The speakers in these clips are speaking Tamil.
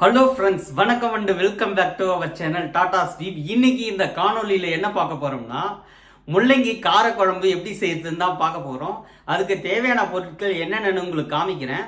ஹலோ ஃப்ரெண்ட்ஸ் வணக்கம் and welcome back to our channel Tata sweep இன்னைக்கு இந்த காணொளியில் என்ன பார்க்க போகிறோம்னா முள்ளங்கி காரக்குழம்பு எப்படி செய்யறதுன்னு தான் பார்க்க போகிறோம் அதுக்கு தேவையான பொருட்கள் என்னென்னு உங்களுக்கு காமிக்கிறேன்.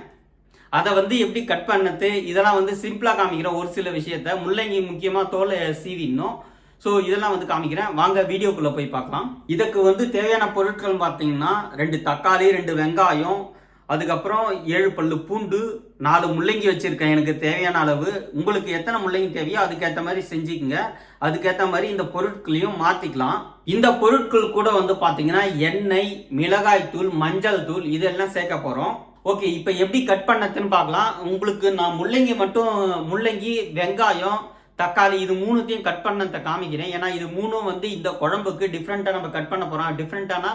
அதை வந்து எப்படி கட் பண்ணது இதெல்லாம் வந்து சிம்பிளாக காமிக்கிறேன். ஒரு சில விஷயத்த முள்ளங்கி முக்கியமாக தோலை சீவிடணும் ஸோ இதெல்லாம் வந்து காமிக்கிறேன். வாங்க வீடியோக்குள்ளே போய் பார்க்கலாம். இதுக்கு வந்து தேவையான பொருட்கள் பார்த்தீங்கன்னா ரெண்டு தக்காளி ரெண்டு வெங்காயம் அதுக்கப்புறம் ஏழு பல்லு பூண்டு நாலு முள்ளங்கி வச்சுருக்கேன். எனக்கு தேவையான அளவு. உங்களுக்கு எத்தனை முள்ளங்கி தேவையோ அதுக்கேற்ற மாதிரி செஞ்சுக்கோங்க. அதுக்கேற்ற மாதிரி இந்த பொருட்களையும் மாற்றிக்கலாம் இந்த பொருட்கள் கூட வந்து பார்த்தீங்கன்னா எண்ணெய் மிளகாய் தூள் மஞ்சள் தூள் இதெல்லாம் சேர்க்க போகிறோம் ஓகே இப்போ எப்படி கட் பண்ணதுன்னு பார்க்கலாம் உங்களுக்கு நான் முள்ளங்கி மட்டும் முள்ளங்கி வெங்காயம் தக்காளி இது மூணுத்தையும் கட் பண்ணதை காமிக்கிறேன். ஏன்னா இது மூணும் வந்து இந்த குழம்புக்கு டிஃப்ரெண்ட்டாக நம்ம கட் பண்ண போகிறோம் டிஃப்ரெண்ட்டானா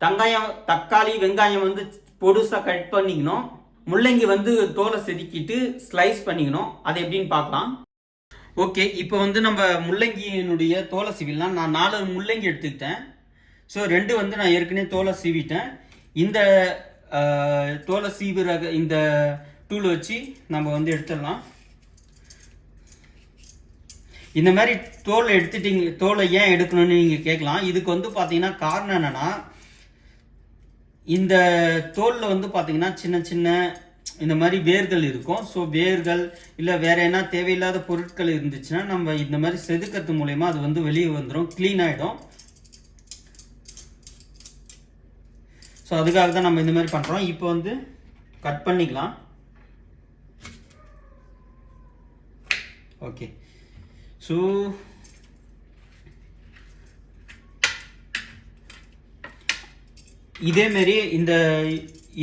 தங்காயம் தக்காளி வெங்காயம் வந்து பொடுசாக கட் பண்ணிக்கணும். முள்ளங்கி வந்து தோலை செதுக்கிட்டு ஸ்லைஸ் பண்ணிக்கணும். அது எப்படின்னு பார்க்கலாம். ஓகே இப்போ வந்து நம்ம முள்ளங்கியினுடைய தோலை சீவிடலாம். நான் நாலு முள்ளங்கி எடுத்துக்கிட்டேன். ஸோ ரெண்டு வந்து நான் ஏற்கனவே தோலை சீவிட்டேன். இந்த தோலை சீவுற இந்த டூல் வச்சு நம்ம வந்து எடுத்துடலாம். இந்த மாதிரி தோலை எடுத்துட்டீங்க தோலை ஏன் எடுக்கணும்னு நீங்கள் கேட்கலாம். இதுக்கு வந்து பார்த்தீங்கன்னா காரணம் என்னென்னா இந்த தோலில் வந்து பார்த்தீங்கன்னா சின்ன சின்ன இந்த மாதிரி வேர்கள் இருக்கும். ஸோ வேர்கள் இல்லை வேற என்ன தேவையில்லாத பொருட்கள் இருந்துச்சுன்னா நம்ம இந்த மாதிரி செதுக்கிறது மூலயமா அது வந்து வெளியே வந்துடும் க்ளீன் ஆகிடும் ஸோ அதுக்காக தான் நம்ம இந்த மாதிரி பண்ணுறோம் இப்போ வந்து கட் பண்ணிக்கலாம். ஓகே ஸோ இதே மாரி இந்த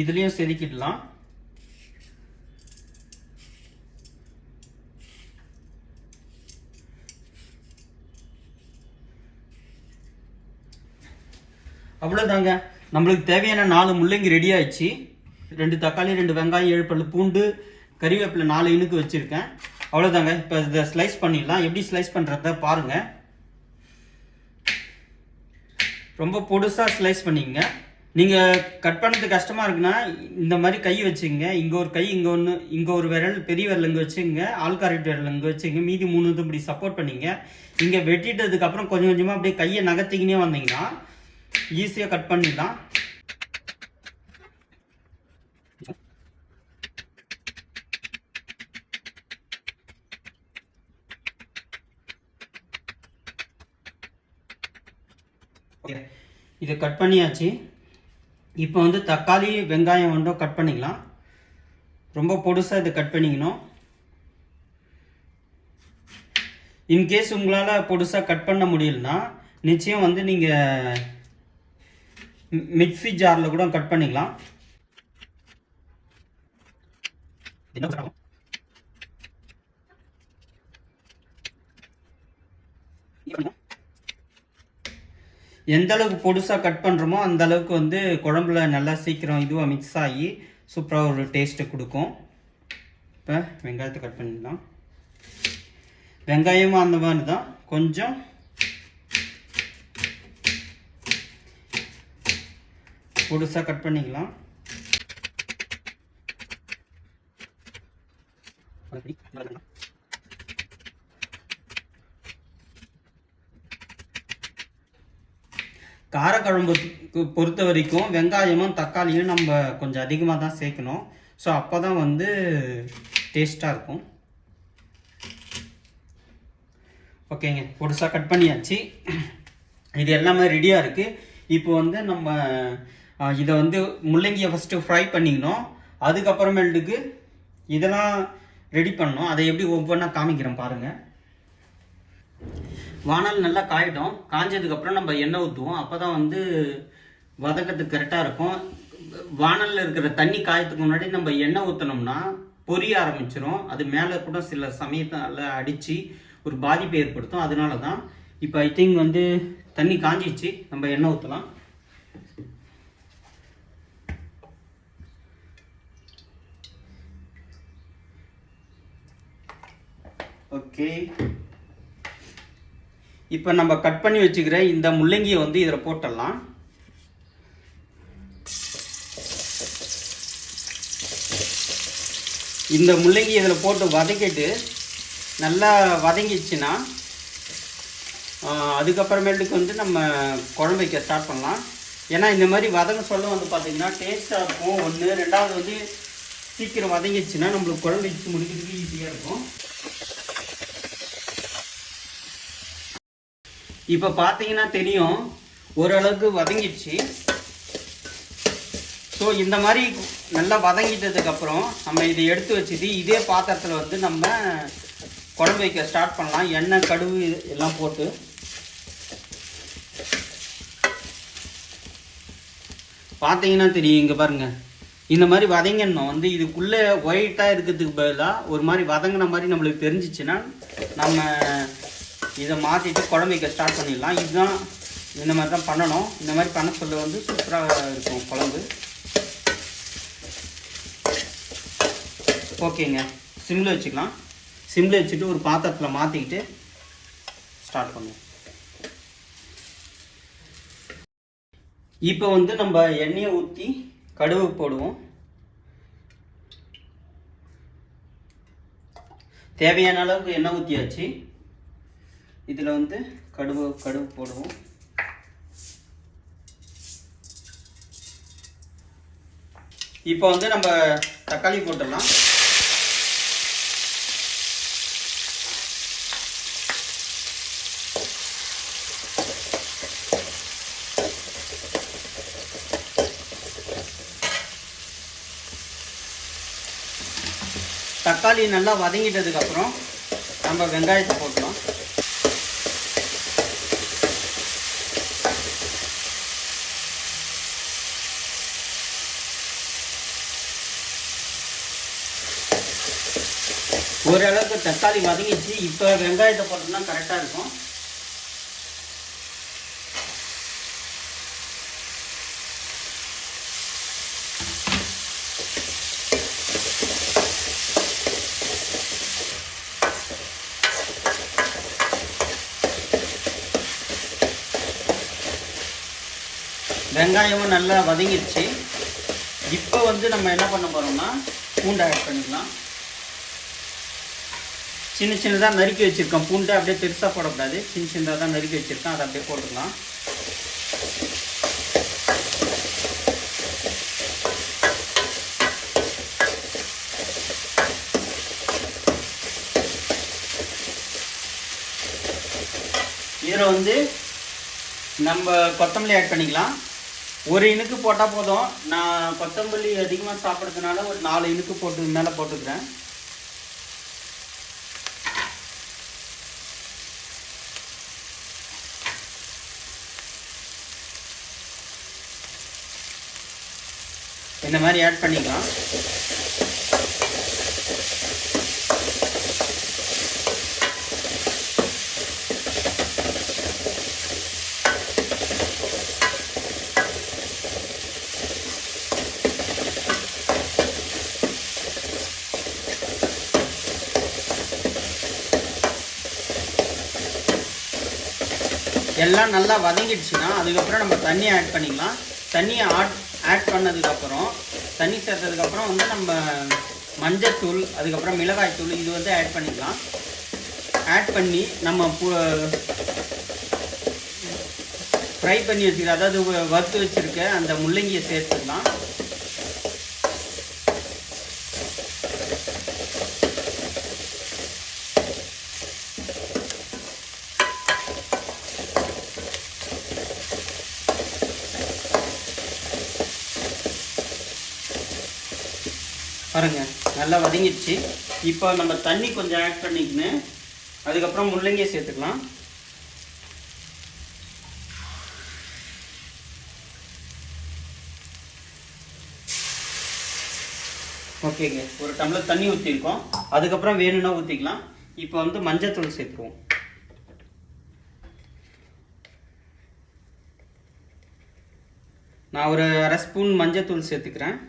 இதுலேயும் செதுக்கிடலாம். அவ்வளோதாங்க நம்மளுக்கு தேவையான நாலு முள்ளங்கி ரெடி ஆயிடுச்சு. ரெண்டு தக்காளி ரெண்டு வெங்காயம் ஏழு பல்லு பூண்டு கறிவேப்பிலை நாலு இனுக்கு வச்சுருக்கேன். அவ்வளோதாங்க இப்போ இதை ஸ்லைஸ் பண்ணிடலாம். எப்படி ஸ்லைஸ் பண்ணுறத பாருங்கள் ரொம்ப பொடுசாக ஸ்லைஸ் பண்ணிக்கங்க. நீங்கள் கட் பண்ணுறது கஷ்டமாக இருக்குன்னா இந்த மாதிரி கை வச்சுங்க. இங்கே ஒரு கை இங்கே ஒன்று இங்கே ஒரு விரல் பெரிய விரல் இங்கே வச்சுங்க. ஆள்காரிட்டு விரல் இங்கே வச்சுங்க. மீதி மூணு இது இப்படி சப்போர்ட் பண்ணிங்க. இங்கே வெட்டிட்டதுக்கப்புறம் கொஞ்சம் கொஞ்சமாக அப்படியே கையை நகர்த்திக்கினே வந்தீங்கன்னா ஈஸியாக கட் பண்ணிடலாம். ஓகே இதை கட் பண்ணியாச்சு. இப்போ வந்து தக்காளி வெங்காயம் வந்தும் கட் பண்ணிக்கலாம். ரொம்ப பொடுசாக இதை கட் பண்ணிக்கணும். இன்கேஸ் உங்களால் பொடுசாக கட் பண்ண முடியலனா நிச்சயம் வந்து நீங்கள் மிக்ஸி ஜாரில் கூட கட் பண்ணிக்கலாம் என்ன சொல்றாங்க? இது பண்ணுங்க. எந்த அளவுக்கு பொடுசாக கட் பண்ணுறோமோ அந்த அளவுக்கு வந்து குழம்புல நல்லா சீக்கிரம் இதுவாக மிக்ஸ் ஆகி சூப்பராக ஒரு டேஸ்ட்டை கொடுக்கும். இப்போ வெங்காயத்தை கட் பண்ணிடலாம். வெங்காயமும் அந்த மாதிரி தான் கொஞ்சம் பொடுசாக கட் பண்ணிக்கலாம். காரக்குழம்புக்கு பொறுத்த வரைக்கும் வெங்காயமும் தக்காளியும் நம்ம கொஞ்சம் அதிகமாக தான் சேர்க்கணும். ஸோ அப்போ தான் வந்து டேஸ்ட்டாக இருக்கும். ஓகேங்க பொடுசாக கட் பண்ணியாச்சு. இது எல்லாமே ரெடியாக இருக்குது இப்போ வந்து நம்ம இதை வந்து முள்ளங்கியை ஃபஸ்ட்டு ஃப்ரை பண்ணிக்கணும். அதுக்கப்புறமேட்டுக்கு இதெல்லாம் ரெடி பண்ணணும். அதை எப்படி ஒவ்வொன்றா காமிக்கிறேன் பாருங்கள் வானல் நல்லா காயிடும் காஞ்சதுக்கப்புறம் நம்ம எண்ணெய் ஊற்றுவோம் அப்போ தான் வந்து வதக்கிறதுக்கு கரெக்டாக இருக்கும். வானலில் இருக்கிற தண்ணி காயத்துக்கு முன்னாடி நம்ம எண்ணெய் ஊற்றினோம்னா பொரிய ஆரம்பிச்சிடும் அது மேலே கூட சில சமயத்தை நல்லா அடித்து ஒரு பாதிப்பை ஏற்படுத்தும். அதனால தான் இப்போ ஐ திங்க் வந்து தண்ணி காஞ்சிச்சு நம்ம எண்ணெய் ஊற்றலாம் ஓகே இப்போ நம்ம கட் பண்ணி வச்சுக்கிற இந்த முள்ளங்கியை வந்து இதில் போட்டுடலாம் இந்த முள்ளங்கி இதில் போட்டு வதக்கிட்டு நல்லா வதங்கிடுச்சுன்னா அதுக்கப்புறமேட்டுக்கு வந்து நம்ம குழம்பு வைக்க ஸ்டார்ட் பண்ணலாம். ஏன்னா இந்த மாதிரி வதங்க சொல்ல வந்து பார்த்திங்கன்னா டேஸ்ட்டாக இருக்கும். ஒன்று ரெண்டாவது வந்து சீக்கிரம் வதங்கிடுச்சுன்னா நம்மளுக்கு குழம்பு வச்சு முடிக்கிறதுக்கு ஈஸியாக இருக்கும். இப்போ பார்த்தீங்கன்னா தெரியும் ஓரளவுக்கு வதங்கிடுச்சு. ஸோ இந்த மாதிரி நல்லா வதங்கிட்டதுக்கப்புறம் நம்ம இதை எடுத்து வச்சுட்டு இதே பாத்திரத்தில் வந்து நம்ம குழம்பு வைக்க ஸ்டார்ட் பண்ணலாம். எண்ணெய் கடுகு எல்லாம் போட்டு. பார்த்தீங்கன்னா தெரியும் இங்கே பாருங்கள் இந்த மாதிரி வதங்கினோம். வந்து இதுக்குள்ளே ஒயிட்டாக இருக்கிறதுக்கு பதிலாக ஒரு மாதிரி வதங்கின மாதிரி நம்மளுக்கு தெரிஞ்சிச்சுன்னா நம்ம இதை மாற்றிட்டு குழம்பு வைக்க ஸ்டார்ட் பண்ணிடலாம். இதுதான் இந்த மாதிரி தான் பண்ணணும். இந்த மாதிரி பண்ண சொல்ல வந்து சூப்பராக இருக்கும் குழம்பு. ஓகேங்க சிம்மில் வச்சுக்கலாம். சிம்மில் வச்சுட்டு ஒரு பாத்திரத்தில் மாற்றிக்கிட்டு ஸ்டார்ட் பண்ணுவோம். இப்போ வந்து நம்ம எண்ணெயை ஊற்றி கடுகு போடுவோம். தேவையான அளவுக்கு எண்ணெய் ஊற்றியாச்சு இதில் வந்து கடுகு கடுகு போடுவோம். இப்போ வந்து நம்ம தக்காளி போட்டுடலாம். தக்காளி நல்லா வதங்கிட்டதுக்கப்புறம் நம்ம வெங்காயத்தை போட்டுக்கலாம் ஓரளவுக்கு தக்காளி வதங்கிச்சு இப்போ வெங்காயத்தை போட்டோம்னா கரெக்டாக இருக்கும். வெங்காயமும் நல்லா வதங்கிடுச்சு. இப்போ வந்து நம்ம என்ன பண்ண போகிறோம்னா பூண்டை ஆட் பண்ணிக்கலாம். சின்ன சின்னதாக நறுக்கி வச்சுருக்கோம். பூண்டை அப்படியே பெருசாக போடக்கூடாது. சின்ன சின்னதாக தான் நறுக்கி வச்சுருக்கோம். அதை அப்படியே போட்டுக்கலாம். இதில் வந்து நம்ம கொத்தமல்லி ஆட் பண்ணிக்கலாம். ஒரு இனுக்கு போட்டால் போதும். நான் கொத்தமல்லி அதிகமாக சாப்பிட்றதுனால ஒரு நாலு இனுக்கு போட்டு மேலே போட்டுக்கிறேன். இந்த மாதிரி ஆட் பண்ணிக்கலாம். எல்லாம் நல்லா வதங்கிடுச்சுன்னா அதுக்கப்புறம் நம்ம தண்ணியை ஆட் பண்ணிக்கலாம். தண்ணியை ஆட் ஆட் பண்ணதுக்கப்புறம் தண்ணி சேர்த்ததுக்கப்புறம் வந்து நம்ம மஞ்சத்தூள் அதுக்கப்புறம் மிளகாய் தூள் இது வந்து ஆட் பண்ணிக்கலாம். ஆட் பண்ணி நம்ம ஃப்ரை பண்ணி வச்சுக்கிற அதாவது வ- வறுத்து வச்சுருக்க அந்த முள்ளங்கியை சேர்த்துக்கலாம் பாருங்க நல்லா வதங்கிடுச்சு. இப்போ நம்ம தண்ணி கொஞ்சம் ஆட் பண்ணிக்கணும் அதுக்கப்புறம் முள்ளங்கியை சேர்த்துக்கலாம். ஓகேங்க. ஒரு டம்ளர் தண்ணி ஊற்றிருக்கோம் அதுக்கப்புறம் வேணும்னா ஊற்றிக்கலாம் இப்போ வந்து மஞ்சத்தூள் சேர்த்துருவோம் நான் ஒரு அரை ஸ்பூன் மஞ்சத்தூள் சேர்த்துக்கிறேன்.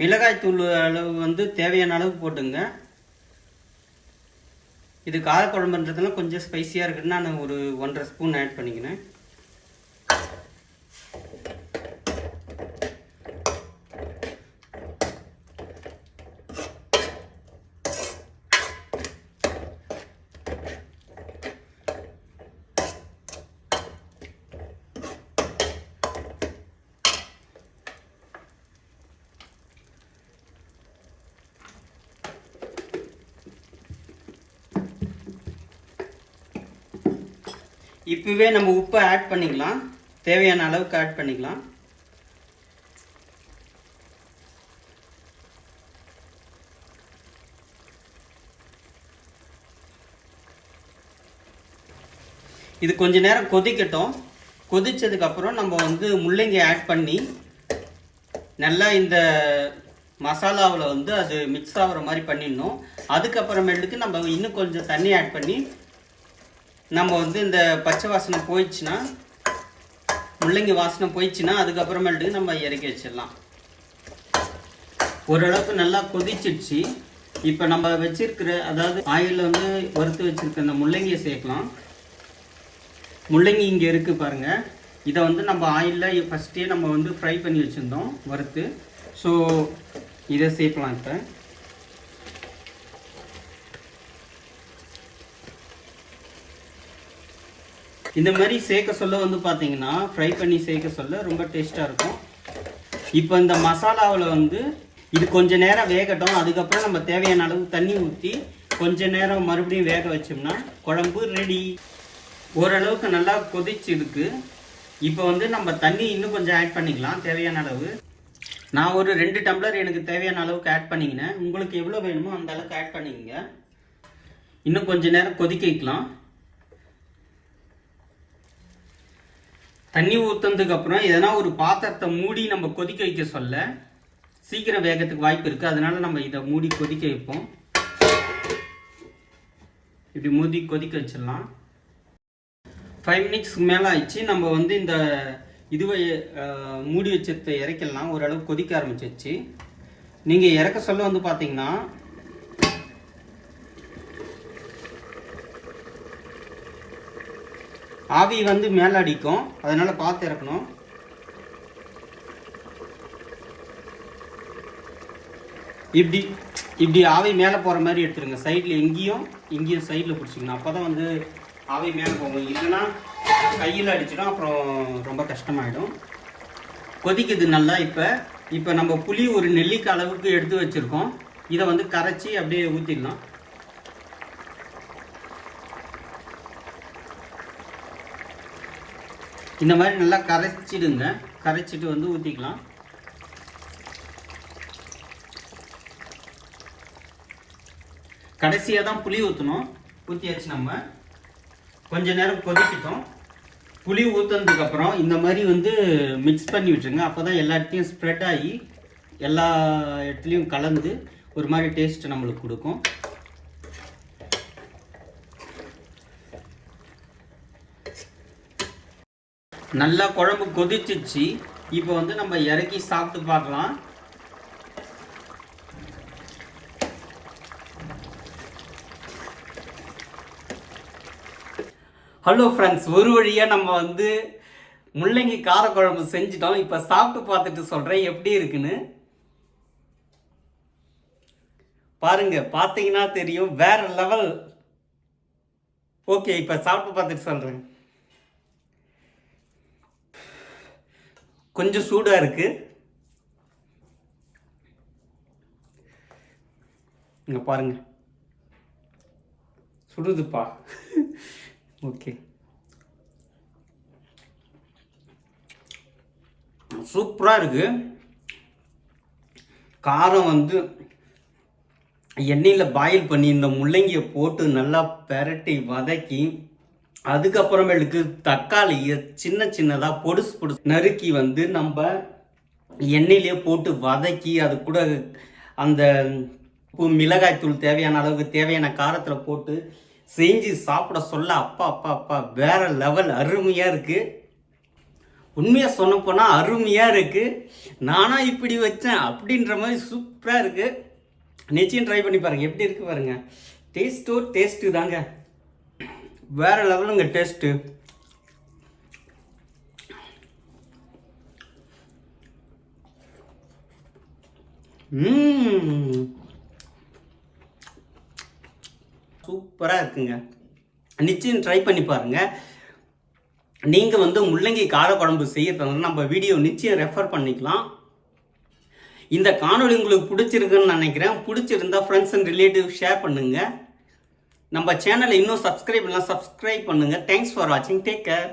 மிளகாய் தூள் அளவு வந்து தேவையான அளவு போட்டுங்க. இது காரக்குழம்புன்றதுனால கொஞ்சம் ஸ்பைசியாக இருக்குன்னு நான் ஒரு ஒன்றரை ஸ்பூன் ஆட் பண்ணிக்கினேன் இப்போவே நம்ம உப்பை ஆட் பண்ணிக்கலாம். தேவையான அளவுக்கு ஆட் பண்ணிக்கலாம். இது கொஞ்ச நேரம் கொதிக்கட்டும். கொதித்ததுக்கப்புறம் நம்ம வந்து முள்ளங்கி ஆட் பண்ணி நல்லா இந்த மசாலாவில் வந்து அது மிக்ஸ் ஆகுற மாதிரி பண்ணிடணும். அதுக்கப்புறமேட்டுக்கு நம்ம இன்னும் கொஞ்சம் தண்ணி ஆட் பண்ணி நம்ம வந்து இந்த பச்சை வாசனை போயிடுச்சுன்னா முள்ளங்கி வாசனை போயிடுச்சுன்னா அதுக்கப்புறமேட்டுக்கு நம்ம இறக்கி வச்சிடலாம். ஓரளவுக்கு நல்லா கொதிச்சிடுச்சு. இப்போ நம்ம வச்சிருக்கிற அதாவது ஆயிலில் வந்து வறுத்து வச்சிருக்க அந்த முள்ளங்கியை சேர்க்கலாம். முள்ளங்கி இங்கே இருக்குது பாருங்கள் இதை வந்து நம்ம ஆயிலில் ஃபஸ்ட்டே நம்ம வந்து ஃப்ரை பண்ணி வச்சுருந்தோம் வறுத்து. ஸோ இதை சேர்க்கலாம் இப்போ. இந்த மாதிரி சேர்க்க சொல்ல வந்து பார்த்தீங்கன்னா ஃப்ரை பண்ணி சேர்க்க சொல்ல ரொம்ப டேஸ்ட்டாக இருக்கும். இப்போ இந்த மசாலாவில் வந்து இது கொஞ்சம் நேரம் வேகட்டும். அதுக்கப்புறம் நம்ம தேவையான அளவு தண்ணி ஊற்றி கொஞ்ச நேரம் மறுபடியும் வேக வச்சோம்னா குழம்பு ரெடி ஓரளவுக்கு நல்லா கொதிச்சிருக்கு. இப்போ வந்து நம்ம தண்ணி இன்னும் கொஞ்சம் ஆட் பண்ணிக்கலாம் தேவையான அளவு. நான் ஒரு ரெண்டு டம்ளர் எனக்கு தேவையான அளவுக்கு ஆட் பண்ணிக்கினேன். உங்களுக்கு எவ்வளோ வேணுமோ அந்த அளவுக்கு ஆட் பண்ணிக்கங்க. இன்னும் கொஞ்ச நேரம் கொதிக்க வைக்கலாம். தண்ணி ஊற்றுனதுக்கு அப்புறம் எதனா ஒரு பாத்திரத்தை மூடி நம்ம கொதிக்க வைக்க சொல்ல. சீக்கிரம் வேகத்துக்கு வாய்ப்பு இருக்குது அதனால நம்ம இதை மூடி கொதிக்க வைப்போம். இப்படி மூடி கொதிக்க வச்சிடலாம். ஃபைவ் மினிட்ஸ்க்கு மேலே ஆயிடுச்சு. நம்ம வந்து இந்த இதுவை மூடி வச்சதை இறக்கலாம் ஓரளவு கொதிக்க ஆரம்பிச்சிருச்சு. நீங்கள் இறக்க சொல்ல வந்து பார்த்தீங்கன்னா ஆவி வந்து மேலே அடிக்கும் அதனால் பார்த்து இறக்கணும். இப்படி இப்படி ஆவி மேலே போகிற மாதிரி எடுத்துருங்க. சைடில் எங்கேயும் இங்கேயும் சைடில் பிடிச்சிக்கணும். அப்போ தான் வந்து ஆவி மேலே போகும். இல்லைன்னா கையில் அடிச்சிடும். அப்புறம் ரொம்ப கஷ்டமாயிடும். கொதிக்குது நல்லா இப்போ. இப்போ நம்ம புளி ஒரு நெல்லிக்காய் அளவுக்கு எடுத்து வச்சுருக்கோம். இதை வந்து கரைச்சி அப்படியே ஊற்றிடலாம் இந்த மாதிரி நல்லா கரைச்சிடுங்க. கரைச்சிட்டு வந்து ஊற்றிக்கலாம் கடைசியாக தான் புளி ஊற்றணும் ஊற்றியாச்சு நம்ம. கொஞ்ச நேரம் கொதிக்கிட்டோம். புளி ஊற்றுனதுக்கப்புறம் இந்த மாதிரி வந்து மிக்ஸ் பண்ணி விட்டுருங்க. அப்போ தான் எல்லா இடத்தையும் ஸ்ப்ரெட் ஆகி எல்லா இடத்துலையும் கலந்து ஒரு மாதிரி டேஸ்ட் நம்மளுக்கு கொடுக்கும். நல்லா குழம்பு கொதிச்சிச்சு. இப்போ வந்து நம்ம இறக்கி சாப்பிட்டு பார்க்கலாம். ஹலோ ஃப்ரெண்ட்ஸ் ஒரு வழியாக நம்ம வந்து முள்ளங்கி காரக்குழம்பு செஞ்சிட்டோம். இப்போ சாப்பிட்டு பார்த்துட்டு சொல்கிறேன் எப்படி இருக்குன்னு. பாருங்க பார்த்தீங்கன்னா தெரியும் வேற லெவல் ஓகே இப்போ சாப்பிட்டு பார்த்துட்டு சொல்கிறேன் கொஞ்சம் சூடாக இருக்குது இங்கே பாருங்க. சுடுதுப்பா. ஓகே. சூப்பராக இருக்கு. காரம் வந்து எண்ணெயில் பாயில் பண்ணி இந்த முள்ளங்கியை போட்டு நல்லா பெரட்டி வதக்கி அதுக்கப்புறமேலுக்கு தக்காளியை சின்ன சின்னதாக பொடுசு பொடுசு நறுக்கி வந்து நம்ம எண்ணெயிலே போட்டு வதக்கி அது கூட அந்த மிளகாய்த்தூள் தேவையான அளவுக்கு தேவையான காரத்தில் போட்டு செஞ்சு சாப்பிட சொல்ல அப்பா அப்பா அப்பா வேற லெவல் அருமையாக இருக்குது உண்மையாக சொன்னப்போனால் போனால் அருமையாக இருக்குது நானாக இப்படி வச்சேன் அப்படின்ற மாதிரி சூப்பராக இருக்குது நிச்சயம் ட்ரை பண்ணி பாருங்கள் எப்படி இருக்குது பாருங்கள் டேஸ்ட்டோ டேஸ்ட்டு தாங்க. வேற லெவலுங்க டேஸ்ட்டு சூப்பராக இருக்குங்க. நிச்சயம் ட்ரை பண்ணி பாருங்கள் நீங்கள் வந்து முள்ளங்கி காரக்குழம்பு செய்யறதுனால நம்ம வீடியோ நிச்சயம் ரெஃபர் பண்ணிக்கலாம். இந்த காணொளி உங்களுக்கு பிடிச்சிருக்குன்னு நினைக்கிறேன். பிடிச்சிருந்தா ஃப்ரெண்ட்ஸ் அண்ட் ரிலேட்டிவ் ஷேர் பண்ணுங்கள் நம்ம சேனலை இன்னும் சப்ஸ்கிரைப் பண்ணலாம் சப்ஸ்கிரைப் பண்ணுங்கள் தேங்க்ஸ் ஃபார் வாட்சிங் டேக் கேர்